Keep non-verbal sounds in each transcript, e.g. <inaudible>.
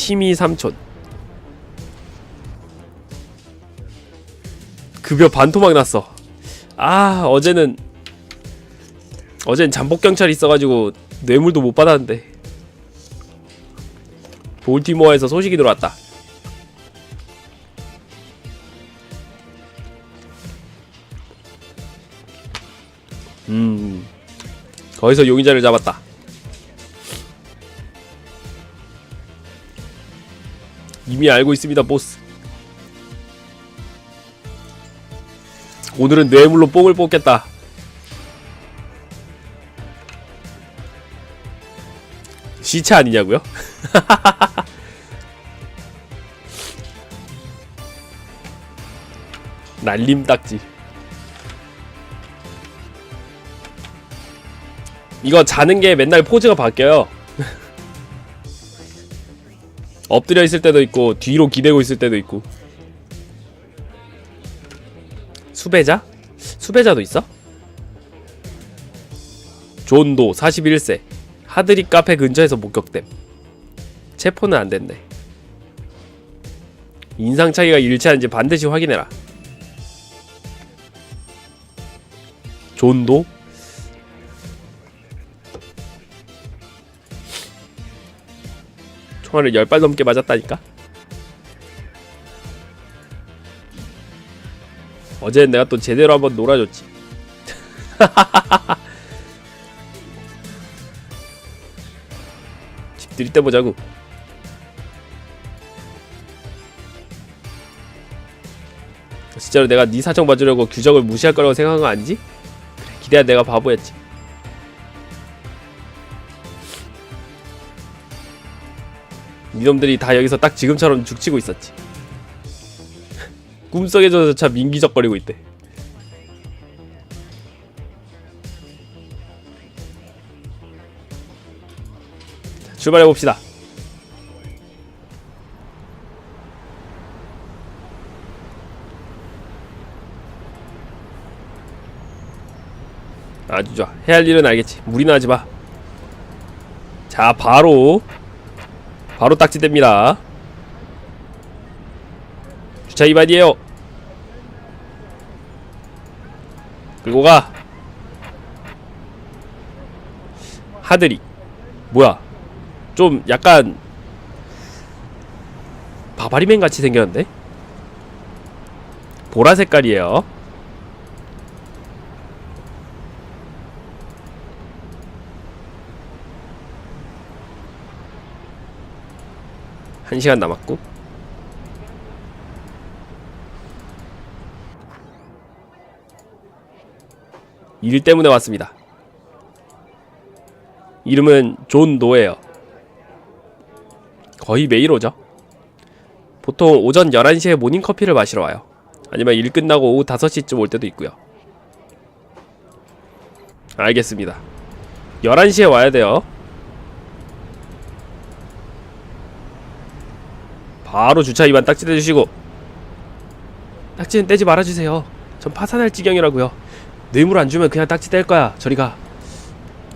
팀이 3촌. 급여 반토막 났어. 아 어제는 어젠 잠복 경찰 있어가지고 뇌물도 못 받았는데. 볼티모어에서 소식이 들어왔다. 음 거기서 용의자를 잡았다 이미 알고 있습니다 보스. 오늘은 뇌물로 뽕을 뽑겠다. 시체 아니냐고요? <laughs> 날림 딱지. 이거 자는 게 맨날 포즈가 바뀌어요 엎드려 있을 때도 있고 뒤로 기대고 있을 때도 있고 수배자? 수배자도 있어? 존도 41세 하드리 카페 근처에서 목격됨 체포는 안 됐네 인상 차이가 일치하는지 반드시 확인해라 존도? 총알을 10발 넘게 맞았다니까? 어제는 내가 또 제대로 한번 놀아줬지. 집 들일 때 보자고. 진짜로 내가 네 사정 봐주려고 규정을 무시할 거라고 생각한 거 아니지? 그래 기대한 내가 바보였지 이놈들이 다 여기서 딱 지금처럼 죽치고 있었지. <laughs> 꿈속에서조차 민기적거리고 있대. 자, 출발해봅시다. 아주 좋아. 해야 할 일은 알겠지. 무리나 하지마. 자 바로 바로 딱지됩니다. 주차 위반이에요. 끌고 가. 하드리. 뭐야? 좀 약간 바바리맨 같이 생겼는데? 보라 색깔이에요 한 시간 남았고 일 때문에 왔습니다. 이름은 존 노예요. 거의 매일 오죠. 보통 오전 11시에 모닝커피를 마시러 와요. 아니면 일 끝나고 오후 5시쯤 올 때도 있고요. 알겠습니다. 11시에 와야 돼요. 바로 주차 위반 딱지 대주시고 딱지는 떼지 말아주세요. 전 파산할 지경이라고요. 뇌물 안 주면 그냥 딱지 뗄 거야. 저리가.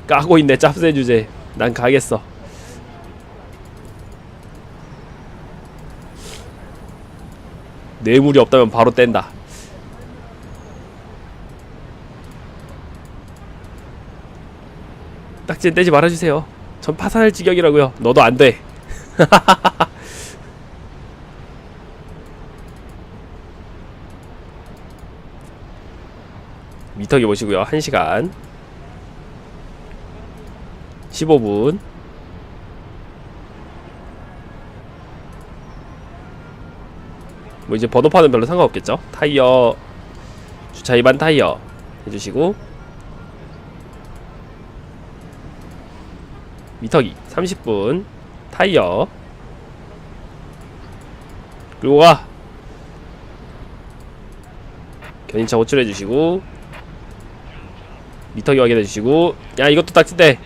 까고 있네 짭새 주제. 난 가겠어. 뇌물이 없다면 바로 뗀다. 딱지는 떼지 말아주세요. 전 파산할 지경이라고요. 너도 안돼 <laughs> 미터기 보시고요. 1시간. 15분. 뭐 이제 번호판은 별로 상관없겠죠? 타이어. 주차 위반 타이어 해주시고. 미터기 30분. 타이어. 그리고 가 견인차 호출해주시고 미터기 확인해주시고. 야 이것도 딱지대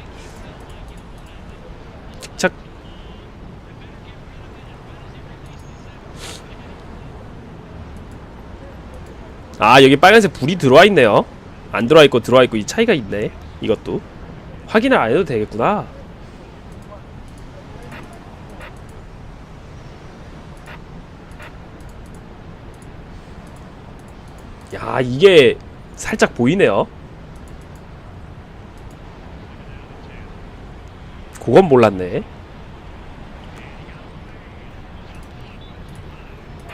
착착. 아 여기 빨간색 불이 들어와 있네요. 안 들어와 있고 들어와 있고 이 차이가 있네 이것도. 확인을 안 해도 되겠구나. 야 이게 살짝 보이네요. 그건 몰랐네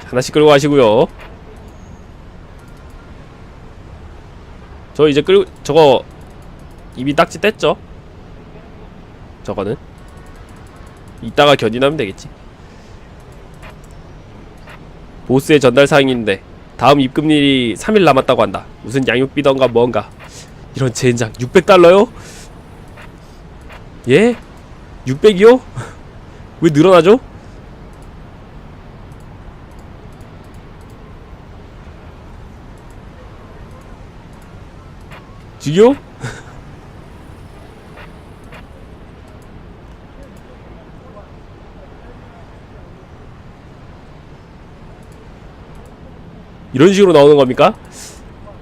하나씩 끌고 가시고요 저 이제 끌고 저거 이미 딱지 뗐죠 저거는 이따가 견인하면 되겠지 보스의 전달 사항인데 다음 입금일이 3일 남았다고 한다. 무슨 양육비던가 뭔가. 이런 젠장 600달러요? 예? 600이요? <laughs> 왜 늘어나죠? 지요? <laughs> 이런 식으로 나오는 겁니까?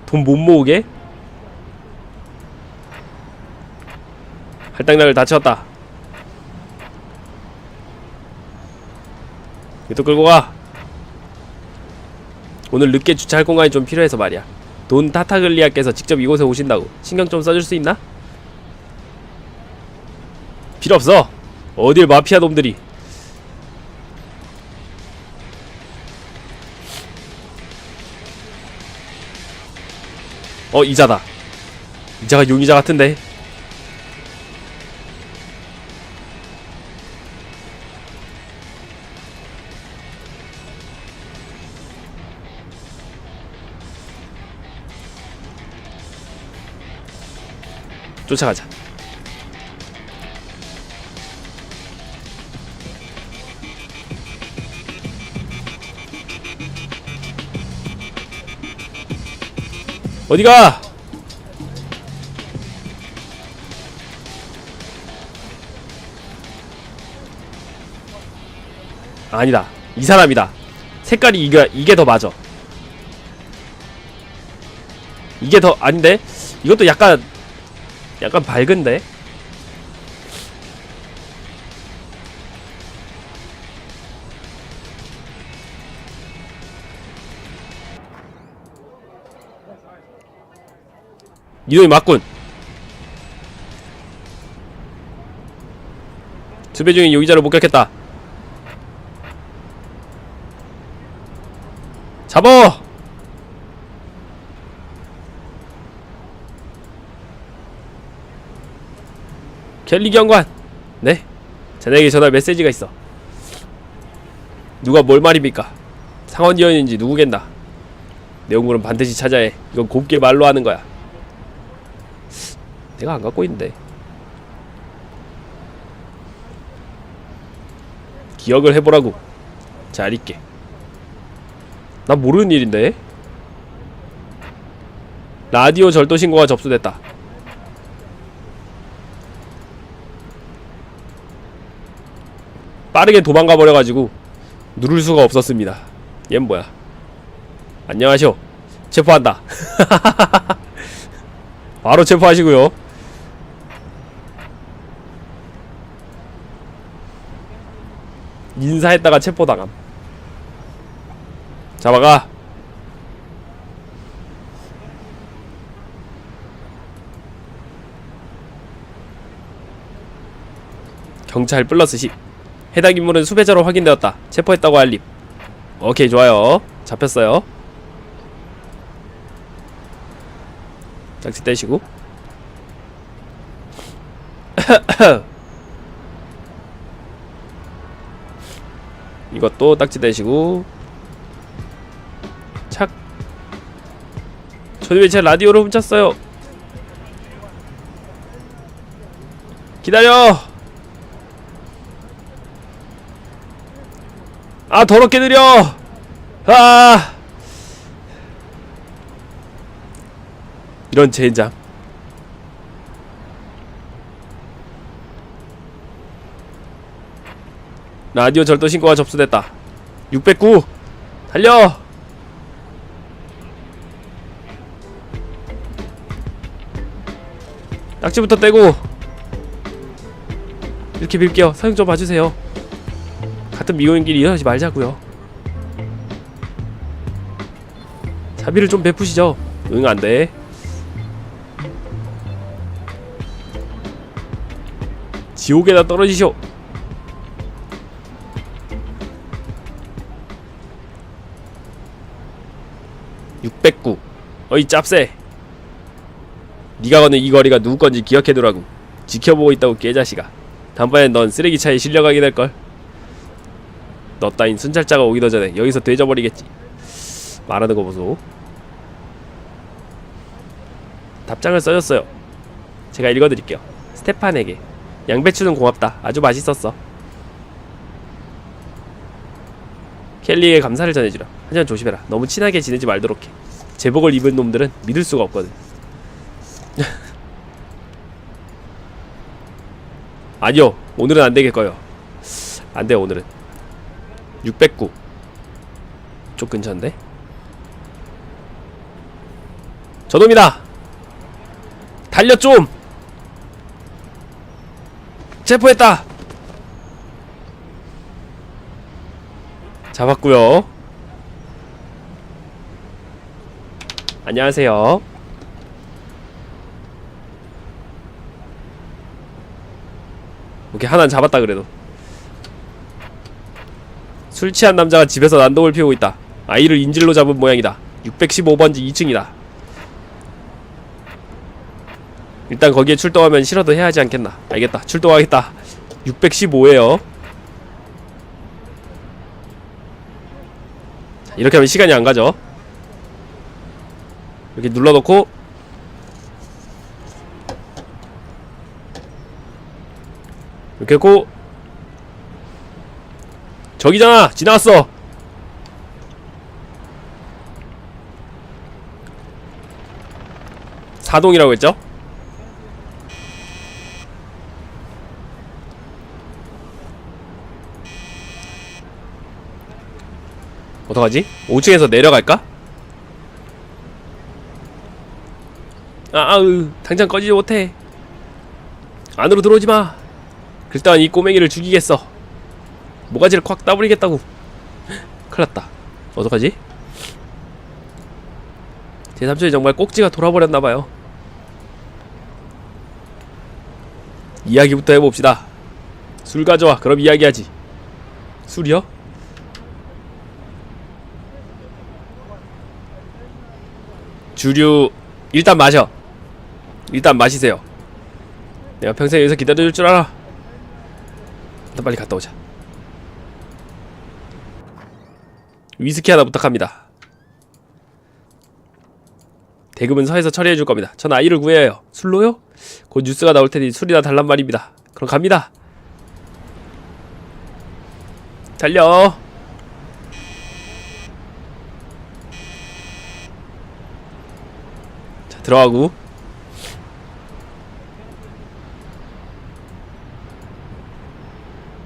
돈 못 모으게? 할당량을 다 채웠다. 이또 끌고 가. 오늘 늦게 주차할 공간이 좀 필요해서 말이야. 돈 타타글리아께서 직접 이곳에 오신다고 신경 좀 써줄 수 있나? 필요 없어. 어딜 마피아 놈들이 어 이자다 이자가 용의자 같은데 쫓아가자. 어디가? 아니다. 이 사람이다. 색깔이 이게 이게 더 맞아. 이게 더 아닌데? 이것도 약간 약간 밝은데? 이놈이 맞군. 수배 중인 용의자를 목격했다. 잡어! 켈리 경관! 네? 자네에게 전할 메시지가 있어. 누가 뭘 말입니까? 상원이었는지 누구겠나? 내용물은 반드시 찾아야 해. 이건 곱게 말로 하는 거야. 내가 안 갖고 있는데. 기억을 해보라고. 잘 있게. 난 모르는 일인데. 라디오 절도 신고가 접수됐다. 빠르게 도망가 버려가지고 누를 수가 없었습니다. 얜 뭐야? 안녕하쇼. 체포한다. <laughs> 바로 체포하시고요. 인사했다가 체포당함. 잡아가. 경찰 플러스 10. 해당 인물은 수배자로 확인되었다. 체포했다고 알림. 오케이 좋아요. 잡혔어요. 짝지 떼시고. <coughs> 이것도 딱지 떼시고. 착. 저는 왜 제 라디오를 훔쳤어요? 기다려. 아 더럽게 느려. 아. 이런 젠장. 라디오 절도 신고가 접수됐다. 609 달려. 딱지부터 떼고. 이렇게 빌게요. 사용 좀 봐주세요 같은 미호인끼리 일어나지 말자고요 자비를 좀 베푸시죠. 응, 안 돼. 지옥에다 떨어지쇼. (609) 어이 짭새 네가 걷는 이 거리가 누구 건지 기억해두라고 지켜보고 있다고 개자식아 다음번엔 넌 쓰레기 차에 실려가게 될걸 너 따윈 순찰자가 오기도 전에 여기서 되져버리겠지. 말하는 거 보소. 답장을 써줬어요. 제가 읽어드릴게요. 스테판에게. 양배추는 고맙다. 아주 맛있었어. 켈리에게 감사를 전해주라. 하지만 조심해라. 너무 친하게 지내지 말도록 해. 제복을 입은 놈들은 믿을 수가 없거든. <laughs> 아니요. 오늘은 안 되겠고요. 안 돼요 오늘은 609 쪽 근처인데? 저놈이다. 달려 좀! 체포했다! 잡았고요. 안녕하세요. 오케이 하나는 잡았다 그래도 술 취한 남자가 집에서 난동을 피우고 있다. 아이를 인질로 잡은 모양이다. 615번지 2층이다. 일단 거기에 출동하면 싫어도 해야 하지 않겠나? 알겠다. 출동하겠다. 615에요. 자, 이렇게 하면 시간이 안 가죠? 이렇게 눌러놓고 이렇게 했고 저기잖아 지나갔어 사동이라고 했죠? 어떡하지? 5층에서 내려갈까? 아, 아으 당장 꺼지지 못해 안으로 들어오지 마 글단 이 꼬맹이를 죽이겠어 모가지를 콱 따버리겠다고. 큰일났다. 어떡하지? 제 삼촌이 정말 꼭지가 돌아버렸나봐요. 이야기부터 해봅시다. 술 가져와. 그럼 이야기하지. 술이요? 주류 일단 마셔. 일단 마시세요. 내가 평생 여기서 기다려줄 줄 알아. 일단 빨리 갔다 오자 위스키 하나 부탁합니다. 대금은 서에서 처리해 줄 겁니다. 전 아이를 구해요. 술로요? 곧 뉴스가 나올 테니 술이나 달란 말입니다. 그럼 갑니다. 달려. 자 들어가고.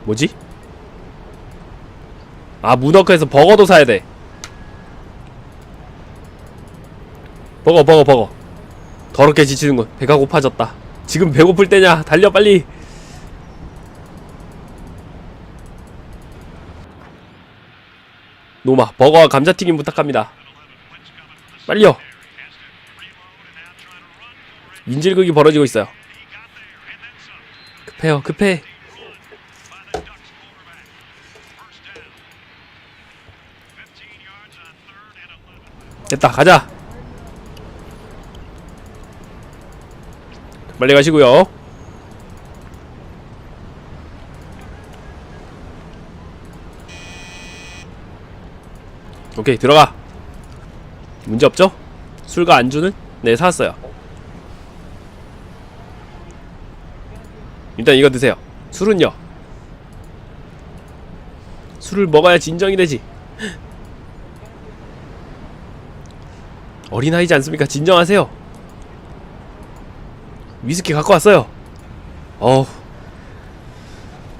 뭐지? 아 문어크에서 버거도 사야 돼. 버거 버거 버거. 더럽게 지치는군 배가 고파졌다. 지금 배고플 때냐? 달려 빨리. 노마 버거와 감자튀김 부탁합니다. 빨리요. 인질극이 벌어지고 있어요. 급해요 급해 됐다 가자. 빨리 가시고요. 오케이 들어가. 문제없죠? 술과 안주는? 네 사왔어요. 일단 이거 드세요. 술은요? 술을 먹어야 진정이 되지 어린아이지 않습니까? 진정하세요. 위스키 갖고 왔어요. 어우.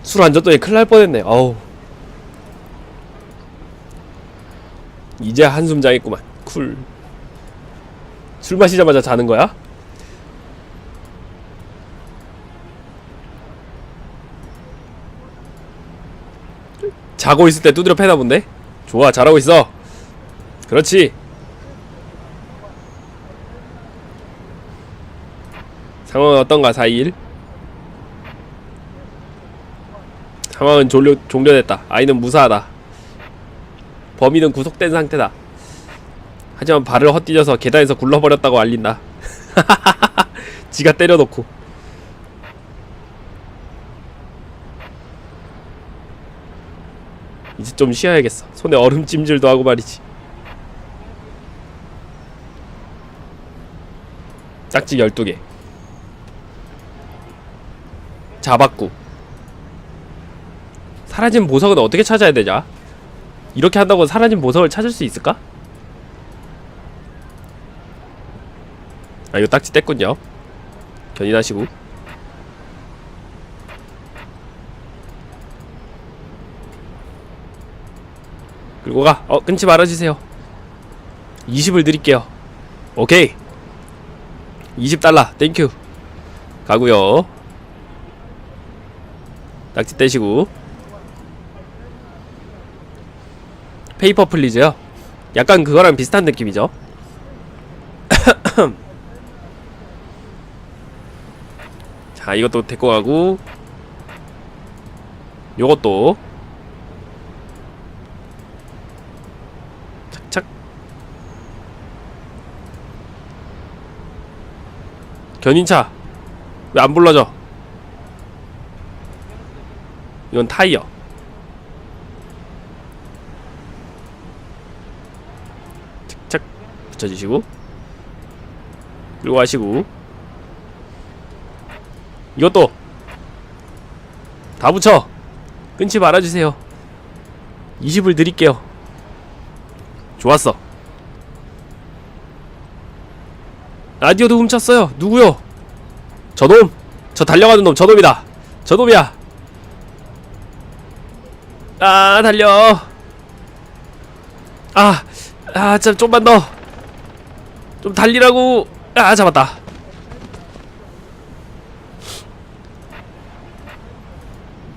술 안 줬더니 큰일 날 뻔했네. 어우. 이제 한숨 자겠구만. 쿨. 술 마시자마자 자는 거야? 자고 있을 때 두드려 패나 본데? 좋아, 잘하고 있어. 그렇지. 상황은 어떤가 4일? 상황은 종료, 종료됐다. 아이는 무사하다. 범인은 구속된 상태다. 하지만 발을 헛디뎌서 계단에서 굴러버렸다고 알린다. <laughs> 지가 때려놓고. 이제 좀 쉬어야겠어. 손에 얼음 찜질도 하고 말이지. 짝지 12개 잡았고. 사라진 보석은 어떻게 찾아야 되냐? 이렇게 한다고 사라진 보석을 찾을 수 있을까? 아 이거 딱지 뗐군요. 견인하시고. 그리고 가! 어 끊지 말아주세요. 20을 드릴게요. 오케이. 20달러. 땡큐. 가구요 딱지 떼시고. 페이퍼 플리즈요. 약간 그거랑 비슷한 느낌이죠. <coughs> 자 이것도 데리고 가고. 요것도. 착착. 견인차. 왜 안 불러져 이건 타이어. 착착. 붙여주시고. 그리고 하시고. 이것도. 다 붙여. 끊지 말아주세요. 20을 드릴게요. 좋았어. 라디오도 훔쳤어요. 누구요? 저놈. 저 달려가는 놈. 저놈이다. 저놈이야 아 달려. 아아 참 좀만 더. 좀 달리라고. 아 잡았다.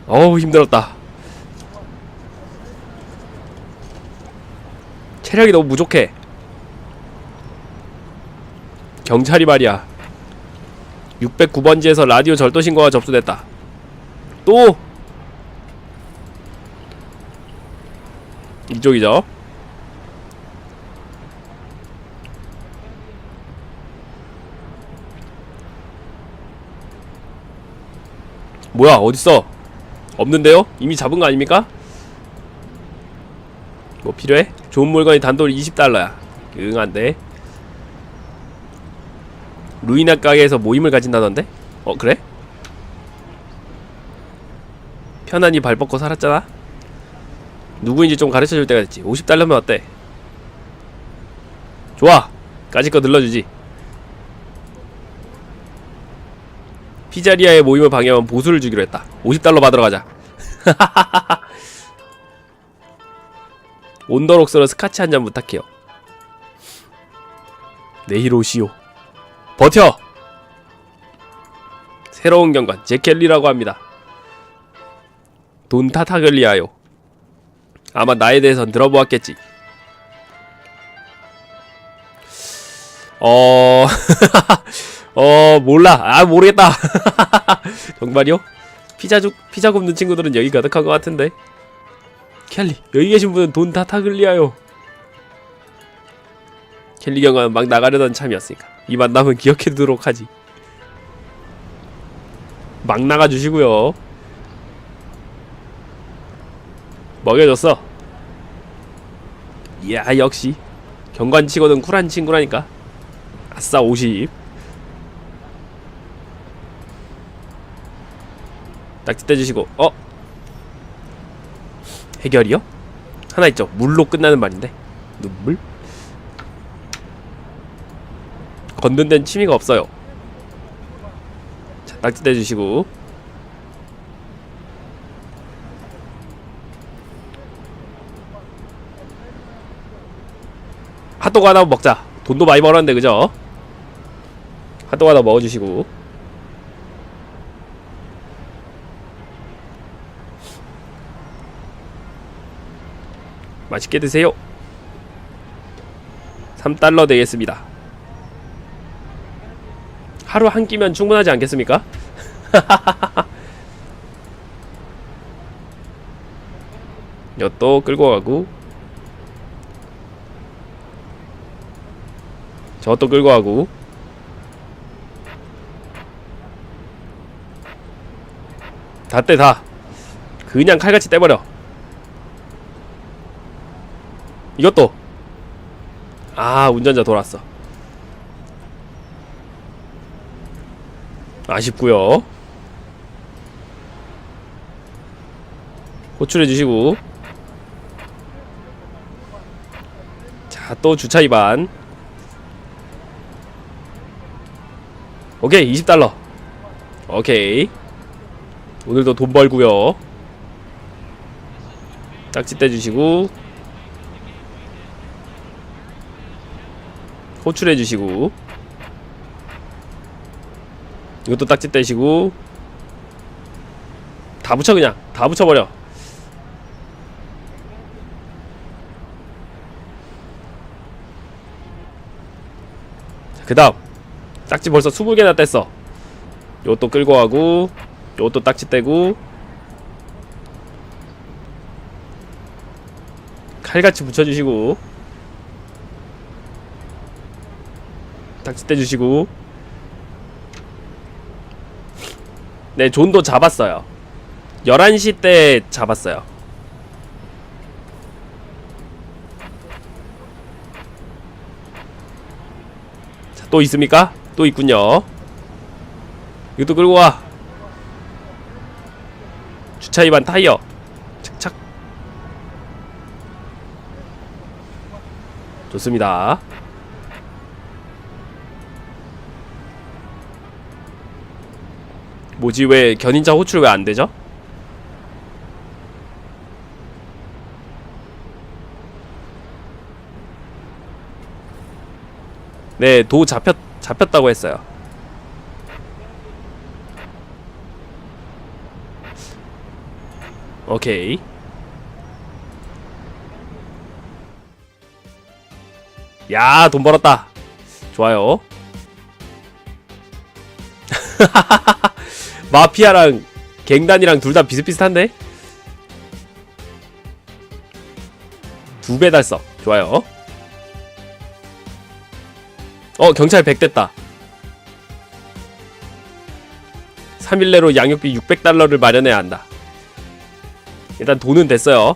어우 힘들었다. 체력이 너무 부족해. 경찰이 말이야. 609번지에서 라디오 절도 신고가 접수됐다. 또 이쪽이죠 뭐야 어딨어 없는데요? 이미 잡은 거 아닙니까? 뭐 필요해? 좋은 물건이 단돈 20달러야 응한데 루이나 가게에서 모임을 가진다던데? 어 그래? 편안히 발 뻗고 살았잖아? 누구인지 좀 가르쳐줄 때가 됐지. 50달러면 어때? 좋아! 까짓 거 늘려주지. 피자리아의 모임을 방해하면 보수를 주기로 했다. 50달러 받으러 가자. <laughs> 온더록스로 스카치 한 잔 부탁해요. 내일 오시오. 버텨! 새로운 경관 제켈리라고 합니다. 돈 타타글리아요 아마 나에 대해선 들어보았겠지. 어... <laughs> 어 몰라. 아 모르겠다. <laughs> 정말요? 피자 주 피자 굽는 친구들은 여기 가득한 것 같은데. 켈리 여기 계신 분은 돈 다 타글리아요. 켈리 경은 막 나가려던 참이었으니까. 이 만남은 기억해두도록 하지. 막 나가주시고요 먹여줬어. 이야 역시. 경관치고는 쿨한 친구라니까. 아싸 50 딱지 떼주시고 어? 해결이요? 하나 있죠. 물로 끝나는 말인데. 눈물? 건든 데는 취미가 없어요. 자 딱지 떼주시고 핫도그 하나 먹자. 돈도 많이 벌었는데 그죠? 핫도그 하나 먹어주시고. 맛있게 드세요. 3달러 되겠습니다. 하루 한 끼면 충분하지 않겠습니까? <laughs> 이것도 끌고 가고 저것도 끌고 가고. 다 떼 다. 그냥 칼같이 떼버려. 이것도. 아 운전자 돌았어. 아쉽구요. 호출해 주시고. 자 또 주차 위반 오케이 20달러. 오케이. 오늘도 돈 벌고요. 딱지 떼주시고 호출해 주시고 이것도 딱지 떼시고 다 붙여 그냥. 다 붙여버려. 그 다음 딱지 벌써 20개나 뗐어. 요것도 끌고 가고 요것도 딱지 떼고. 칼같이 붙여주시고. 딱지 떼주시고. 네 존도 잡았어요. 11시 때 잡았어요. 자, 또 있습니까? 또 있군요. 이것도 끌고 와. 주차 위반 타이어. 착착. 좋습니다. 뭐지? 왜 견인차 호출 왜 안 되죠? 네, 도 잡혔 잡혔다고 했어요. 오케이. 야, 돈 벌었다. 좋아요. <laughs> 마피아랑 갱단이랑 둘 다 비슷비슷한데? 두 배 달성. 좋아요. 어, 경찰 100 됐다. 3일 내로 양육비 600달러를 마련해야 한다. 일단 돈은 됐어요.